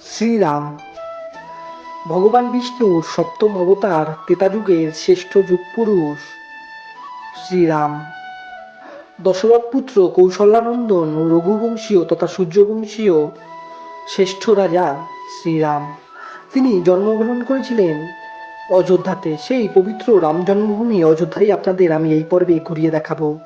শ্রীরাম। ভগবান বিষ্ণুর সপ্তম অবতার ত্রেতাযুগের শ্রেষ্ঠ যুগপুরুষ। শ্রীরাম। দশরথ পুত্র কৌশল্যানন্দন রঘুবংশীয় তথা সূর্যবংশীয় শ্রেষ্ঠ রাজা শ্রীরাম। তিনি জন্মগ্রহণ করেছিলেন অযোধ্যাতে। সেই পবিত্র রাম জন্মভূমি অযোধ্যায় আপনাদের আমি এই পর্বে ঘুরিয়ে দেখাবো।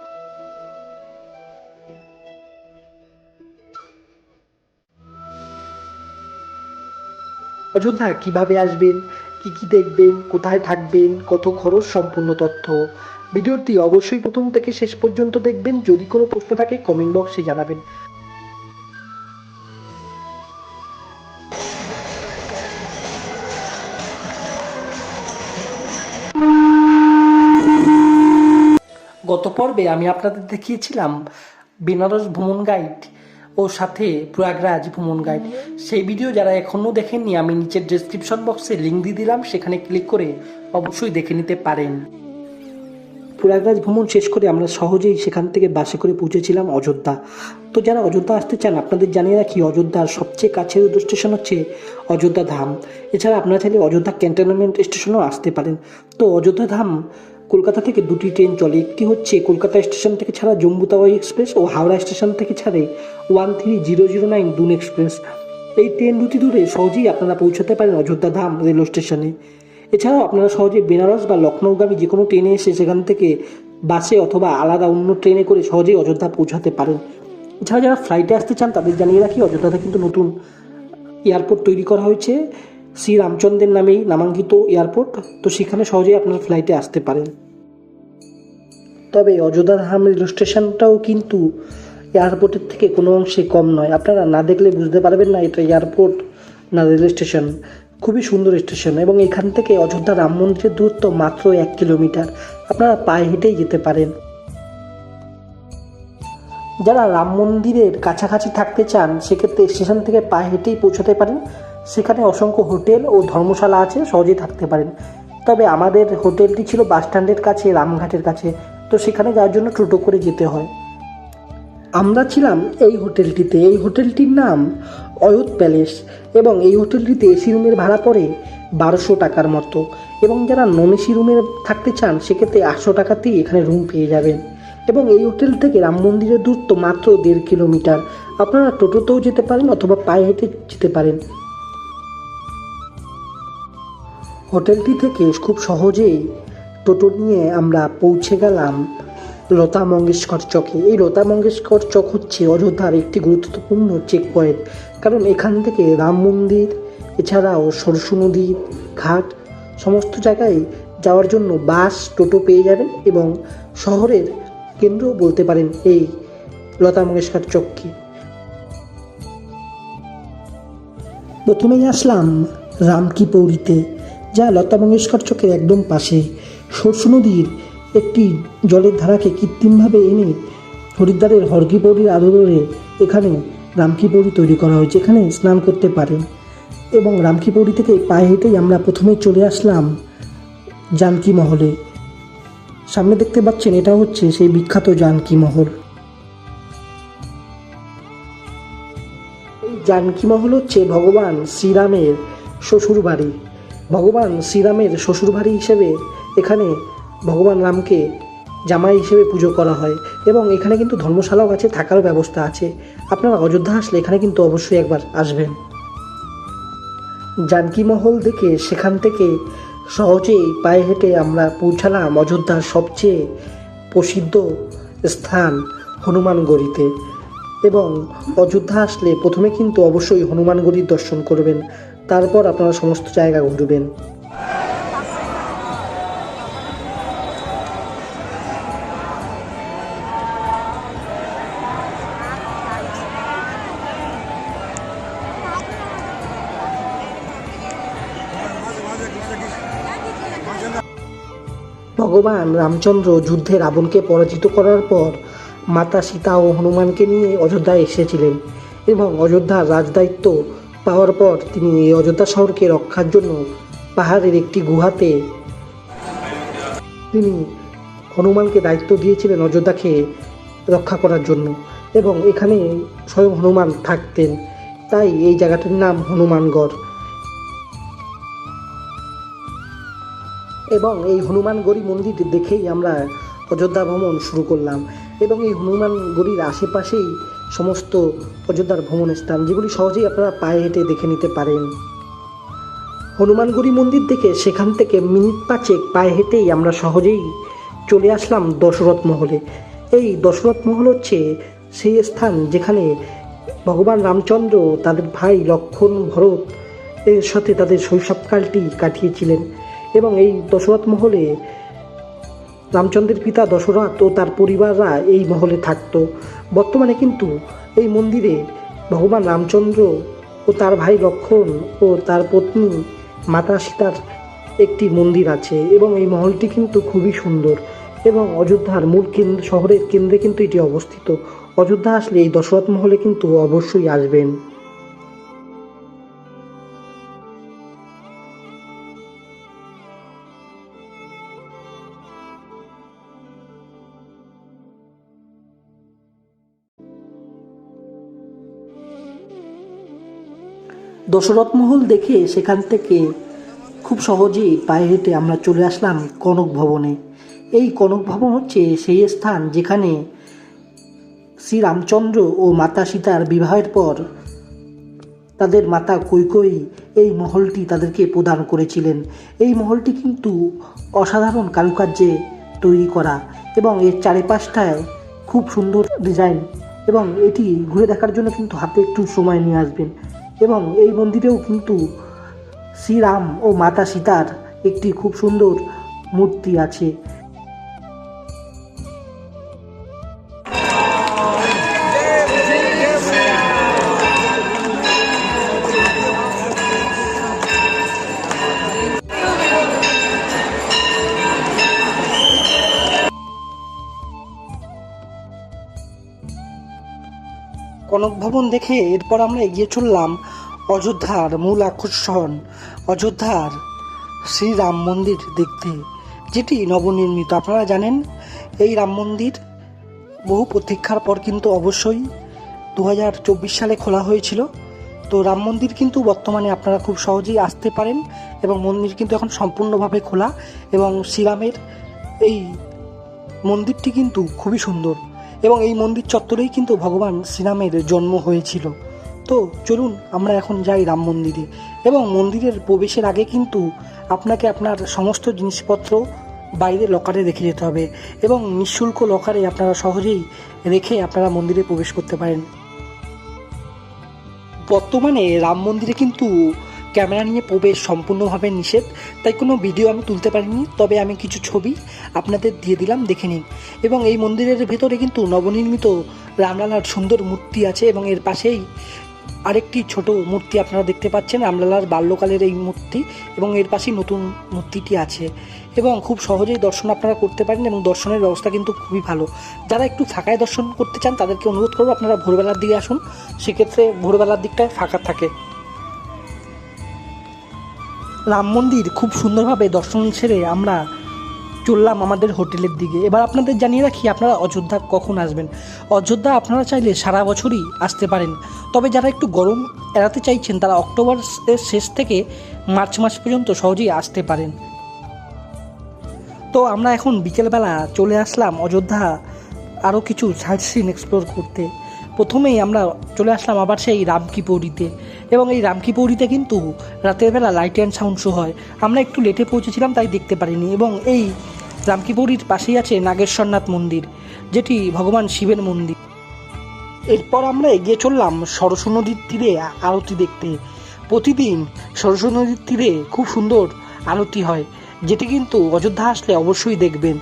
অযোধ্যা কীভাবে আসবেন? কি কি দেখবেন? কোথায় থাকবেন? কত খরচ সম্পূর্ণ তথ্য? ভিডিওটি অবশ্যই প্রথম থেকে শেষ পর্যন্ত দেখবেন। যদি কোনো প্রশ্ন থাকে কমেন্ট বক্সে জানাবেন। গত পর্বে আমি আপনাদের দেখিয়েছিলাম, বেনারস ভ্রমণ গাইড ও সাথে প্রয়াগরাজ ভ্রমণ গাইড সেই ভিডিও যারা এখনও দেখেননি, আমি নিচের ডেসক্রিপশন বক্সে লিঙ্ক দিয়ে দিলাম, সেখানে ক্লিক করে অবশ্যই দেখে নিতে পারেন। প্রয়াগরাজ ভ্রমণ শেষ করে আমরা সহজেই সেখান থেকে বাসে করে পৌঁছেছিলাম অযোধ্যা। তো যারা অযোধ্যা আসতে চান, আপনাদের জানিয়ে রাখি, অযোধ্যার সবচেয়ে কাছের স্টেশন হচ্ছে অযোধ্যা ধাম। এছাড়া আপনারা চাইলে অযোধ্যা ক্যান্টনমেন্ট স্টেশনও আসতে পারেন। তো অযোধ্যা ধাম কলকাতা থেকে দুটি ট্রেন চলে। একটি হচ্ছে কলকাতা স্টেশন থেকে ছাড়া জম্মু তাওয়াই এক্সপ্রেস ও হাওড়া স্টেশন থেকে ছাড়ে one three zero zero nine Doon express. এই ট্রেন দুটি দূরে সহজেই আপনারা পৌঁছাতে পারেন অযোধ্যা ধাম রেল স্টেশনে। এছাড়াও আপনারা সহজে বেনারস বা লখনৌগামী যে কোনো ট্রেনে এসে সেখান থেকে বাসে অথবা আলাদা অন্য ট্রেনে করে সহজেই অযোধ্যা পৌঁছাতে পারেন। এছাড়া যারা ফ্লাইটে আসতে চান তাদের জানিয়ে রাখি, অযোধ্যাতে কিন্তু নতুন এয়ারপোর্ট তৈরি করা হয়েছে। শ্রী রামচন্দ্রের নামেই নামাঙ্কিত এয়ারপোর্ট, তো সেখানে সহজেই আপনার ফ্লাইটে আসতে পারেন। তবে অযোধ্যা ধাম রেল স্টেশনটাও কিন্তু এয়ারপোর্টের থেকে কোনো অংশে কম নয়। আপনারা না দেখলে বুঝতে পারবেন না, এটা এয়ারপোর্ট না রেল স্টেশন। খুবই সুন্দর স্টেশন এবং এখান থেকে অযোধ্যা রাম মন্দিরের দূরত্ব মাত্র এক কিলোমিটার। আপনারা পায়ে হেঁটেই যেতে পারেন। যারা রাম মন্দিরের কাছাকাছি থাকতে চান, সেক্ষেত্রে স্টেশন থেকে পায়ে হেঁটেই পৌঁছাতে পারেন। সেখানে অসংখ্য হোটেল ও ধর্মশালা আছে, সহজেই থাকতে পারেন। তবে আমাদের হোটেলটি ছিল বাস স্ট্যান্ডের কাছে, রামঘাটের কাছে, তো সেখানে যাওয়ার জন্য টোটো করে যেতে হয়। আমরা ছিলাম এই হোটেলটিতে। এই হোটেলটির নাম অয়ুত প্যালেস এবং এই হোটেলটিতে এসি রুমের ভাড়া পড়ে বারোশো টাকার মতো এবং যারা নন এসি রুমে থাকতে চান, সেক্ষেত্রে আটশো টাকাতেই এখানে রুম পেয়ে যাবেন। এবং এই হোটেল থেকে রাম মন্দিরের দূরত্ব মাত্র দেড় কিলোমিটার। আপনারা টোটোতেও যেতে পারেন অথবা পায়ে হেঁটে যেতে পারেন। হোটেলটি থেকে খুব সহজেই টোটো নিয়ে আমরা পৌঁছে গেলাম লতা মঙ্গেশকর চকে। এই লতা মঙ্গেশকর চক হচ্ছে অযোধ্যার একটি গুরুত্বপূর্ণ চেক পয়েন্ট কারণ এখান থেকে রাম মন্দির, এছাড়াও সরস্বতী নদী, ঘাট, সমস্ত জায়গায় যাওয়ার জন্য বাস, টোটো পেয়ে যাবেন এবং শহরের কেন্দ্রও বলতে পারেন এই লতা মঙ্গেশকর চককে। প্রথমেই আসলাম রামকি পৌরিতে। যা লতা মঙ্গেশকর চকের একদম পাশে। সরস্বতী নদীর একটি জলের ধারাকে কৃত্রিমভাবে এনে হরিদ্বারের হরকি পৌরির আদরে এখানে রামকি পৌরি তৈরি করা হয়েছে। এখানে স্নান করতে পারেন। এবং রামকি পৌরি থেকে পায়ে হেঁটেই আমরা প্রথমেই চলে আসলাম জানকী মহলে। সামনে দেখতে পাচ্ছেন, এটা হচ্ছে সেই বিখ্যাত জানকী মহল। জানকী মহল হচ্ছে ভগবান শ্রীরামের শ্বশুর বাড়ি ভগবান শ্রীরামের শ্বশুরবাড়ি হিসেবে এখানে ভগবান রামকে জামাই হিসেবে পুজো করা হয় এবং এখানে কিন্তু ধর্মশালাও আছে, থাকারও ব্যবস্থা আছে। আপনারা অযোধ্যা আসলে এখানে কিন্তু অবশ্যই একবার আসবেন। জানকী মহল দেখে সেখান থেকে সহজেই পায়ে হেঁটে আমরা পৌঁছালাম অযোধ্যার সবচেয়ে প্রসিদ্ধ স্থান হনুমানগড়িতে। এবং অযোধ্যা আসলে প্রথমে কিন্তু অবশ্যই হনুমানগড়ির দর্শন করবেন। তারপর আপনারা সমস্ত জায়গা ঘুরবেন। ভগবান রামচন্দ্র যুদ্ধে রাবণকে পরাজিত করার পর মাতা সীতা ও হনুমানকে নিয়ে অযোধ্যায় এসেছিলেন এবং অযোধ্যার রাজদায়িত্ব পাওয়ার পর তিনি এই অযোধ্যা শহরকে রক্ষার জন্য পাহাড়ের একটি গুহাতে তিনি হনুমানকে দায়িত্ব দিয়েছিলেন অযোধ্যাকে রক্ষা করার জন্য এবং এখানে স্বয়ং হনুমান থাকতেন। তাই এই জায়গাটির নাম হনুমানগড়। এবং এই হনুমানগড়ি মন্দির দেখেই আমরা অযোধ্যা ভ্রমণ শুরু করলাম এবং এই হনুমানগড়ির আশেপাশেই সমস্ত অযোধ্যার ভ্রমণ স্থান, যেগুলি সহজেই আপনারা পায়ে হেঁটে দেখে নিতে পারেন। হনুমানগুড়ি মন্দির থেকে সেখান থেকে মিনিট পাঁচেক পায়ে হেঁটেই আমরা সহজেই চলে আসলাম দশরথ মহলে। এই দশরথ মহল হচ্ছে সেই স্থান যেখানে ভগবান রামচন্দ্র, তাদের ভাই লক্ষণ ভরত এর সাথে তাদের শৈশবকালটি কাটিয়েছিলেন। এবং এই দশরথ মহলে রামচন্দ্রের পিতা দশরথ ও তার পরিবাররা এই মহলে থাকত। বর্তমানে কিন্তু এই মন্দিরে ভগবান রামচন্দ্র ও তার ভাই লক্ষণ ও তার পত্নী মাতা সীতার একটি মন্দির আছে এবং এই মহলটি কিন্তু খুবই সুন্দর এবং অযোধ্যার মূল কেন্দ্র, শহরের কেন্দ্রে কিন্তু এটি অবস্থিত। অযোধ্যা আসলে এই দশরথ মহলে কিন্তু অবশ্যই আসবেন। দশরথ মহল দেখে সেখান থেকে খুব সহজেই পায়ে হেঁটে আমরা চলে আসলাম কনক ভবনে। এই কনক ভবন হচ্ছে সেই স্থান যেখানে শ্রী রামচন্দ্র ও মাতা সীতার বিবাহের পর তাদের মাতা কৈকয়ী এই মহলটি তাদেরকে প্রদান করেছিলেন। এই মহলটি কিন্তু অসাধারণ কারুকার্যে তৈরি করা এবং এর চারিপাশটায় খুব সুন্দর ডিজাইন এবং এটি ঘুরে দেখার জন্য কিন্তু হাতে একটু সময় নিয়ে আসবেন। এবং এই মন্দিরেও কিন্তু শ্রীরাম ও মাতা সীতার একটি খুব সুন্দর মূর্তি আছে। কনক দেখে এরপর আমরা এগিয়ে চললাম অযোধ্যার মূল আকর্ষণ, অযোধ্যার শ্রীরাম মন্দির দেখতে, যেটি নবনির্মিত। আপনারা জানেন, এই রাম মন্দির বহু প্রতীক্ষার পর কিন্তু অবশ্যই দু হাজার চব্বিশ সালে খোলা হয়েছিল। তো রাম মন্দির কিন্তু বর্তমানে আপনারা খুব সহজেই আসতে পারেন এবং মন্দির কিন্তু এখন সম্পূর্ণভাবে খোলা এবং শ্রীরামের এই মন্দিরটি কিন্তু খুবই সুন্দর। এবং এই মন্দির চত্বরেই কিন্তু ভগবান শ্রীরামের জন্ম হয়েছিল। তো চলুন, আমরা এখন যাই রাম মন্দিরে। এবং মন্দিরের প্রবেশের আগে কিন্তু আপনাকে আপনার সমস্ত জিনিসপত্র বাইরে লকারে রেখে যেতে হবে এবং নিঃশুল্ক লকারে আপনারা সহজেই রেখে আপনারা মন্দিরে প্রবেশ করতে পারেন। বর্তমানে রাম মন্দিরে কিন্তু ক্যামেরা নিয়ে প্রবেশ সম্পূর্ণভাবে নিষেধ, তাই কোনো ভিডিও আমি তুলতে পারিনি, তবে আমি কিছু ছবি আপনাদের দিয়ে দিলাম, দেখে নিন। এবং এই মন্দিরের ভেতরে কিন্তু নবনির্মিত রামলালার সুন্দর মূর্তি আছে এবং এর পাশেই আরেকটি ছোট মূর্তি আপনারা দেখতে পাচ্ছেন, রামলালার বাল্যকালের এই মূর্তি এবং এর পাশেই নতুন মূর্তিটি আছে। এবং খুব সহজেই দর্শন আপনারা করতে পারেন এবং দর্শনের ব্যবস্থা কিন্তু খুবই ভালো। যারা একটু ফাঁকায় দর্শন করতে চান, তাদেরকে অনুরোধ করব আপনারা ভোরবেলার দিকে আসুন। সেক্ষেত্রে ভোরবেলার দিকটায় ফাঁকা থাকে। রাম মন্দির খুব সুন্দরভাবে দর্শন সেরে আমরা চললাম আমাদের হোটেলের দিকে। এবার আপনাদের জানিয়ে রাখি, আপনারা অযোধ্যা কখন আসবেন? অযোধ্যা আপনারা চাইলে সারা বছরই আসতে পারেন। তবে যারা একটু গরম এড়াতে চাইছেন, তারা অক্টোবর শেষ থেকে মার্চ মাস পর্যন্ত সহজেই আসতে পারেন। তো আমরা এখন বিকেলবেলা চলে আসলাম অযোধ্যা আরও কিছু সাইট সিন এক্সপ্লোর করতে। প্রথমেই আমরা চলে আসলাম আবার সেই রামকি পৌরিতে। এবং এই রামকি পৌরিতে কিন্তু রাতের বেলা লাইট অ্যান্ড সাউন্ড শো হয়। আমরা একটু লেটে পৌঁছেছিলাম, তাই দেখতে পারিনি এবং এই রামকি পৌরির পাশেই আছে নাগেশ্বরনাথ মন্দির, যেটি ভগবান শিবের মন্দির। এরপর আমরা এগিয়ে চললাম সরস্বতী নদীর তীরে আরতি দেখতে। প্রতিদিন সরস্বতী নদীর তীরে খুব সুন্দর আরতি হয়, যেটি কিন্তু অযোধ্যা আসলে অবশ্যই দেখবেন।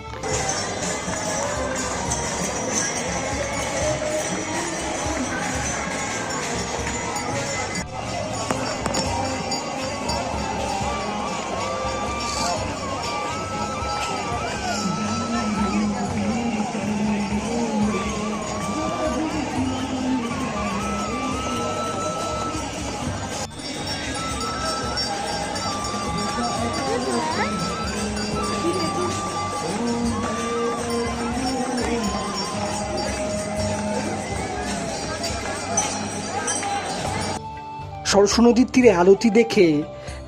সরস্বতী নদীর তীরে আলতি দেখে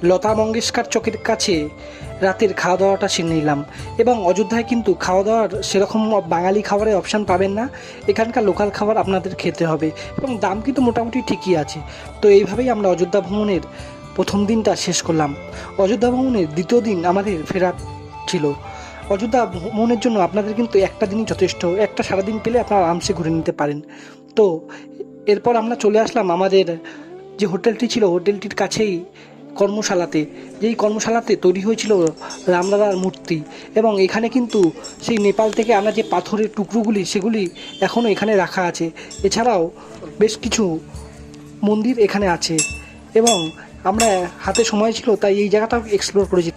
লতা মঙ্গেশকর চকের কাছে রাতের খাওয়া দাওয়াটা সেরে নিলাম। এবং অযোধ্যায় কিন্তু খাওয়া দাওয়ার সেরকম বাঙালি খাবারের অপশান পাবেন না। এখানকার লোকাল খাবার আপনাদের খেতে হবে। এবং দাম কিন্তু মোটামুটি ঠিকই আছে। তো এইভাবেই আমরা অযোধ্যা ভ্রমণের প্রথম দিনটা শেষ করলাম। অযোধ্যা ভ্রমণের দ্বিতীয় দিন আমাদের ফেরার ছিল। অযোধ্যা ভ্রমণের জন্য আপনাদের কিন্তু একটা দিনই যথেষ্ট। একটা সারাদিন পেলে আপনারা আরামসে ঘুরে নিতে পারেন। তো এরপর আমরা চলে আসলাম আমাদের যে হোটেলটি ছিল, হোটেলটির কাছেই কর্মশালাতে, যেই কর্মশালাতে তৈরি হয়েছিল রামলালার মূর্তি। এবং এখানে কিন্তু সেই নেপাল থেকে আনা যে পাথরের টুকরোগুলি, সেগুলি এখনও এখানে রাখা আছে। এছাড়াও বেশ কিছু মন্দির এখানে আছে। এবং আমরা হাতে সময় ছিল, তাই এই জায়গাটাও এক্সপ্লোর করেছি।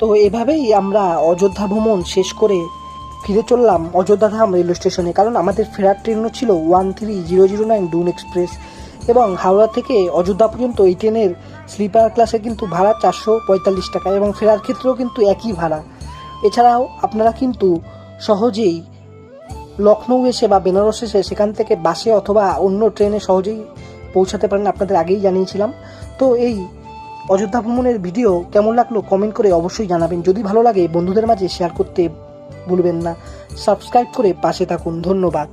তো এভাবেই আমরা অযোধ্যা ভ্রমণ শেষ করে ফিরে চললাম অযোধ্যা ধাম রেলওয়ে স্টেশনে। কারণ আমাদের ফেরার ট্রেনও ছিল one three zero zero nine Doon express এবং হাওড়া থেকে অযোধ্যা পর্যন্ত এই ট্রেনের স্লিপার ক্লাসে কিন্তু ভাড়া চারশো পঁয়তাল্লিশ টাকা এবং ফেরার ক্ষেত্রেও কিন্তু একই ভাড়া। এছাড়াও আপনারা কিন্তু সহজেই লখনৌ এসে বা বেনারস এসে সেখান থেকে বাসে অথবা অন্য ট্রেনে সহজেই পৌঁছাতে পারেন, আপনাদের আগেই জানিয়েছিলাম। তো এই অযোধ্যা ভ্রমণের ভিডিও কেমন লাগল কমেন্ট করে অবশ্যই জানাবেন। যদি ভালো লাগে বন্ধুদের মাঝে শেয়ার করতে ভুলবেন না। সাবস্ক্রাইব করে পাশে থাকুন। ধন্যবাদ।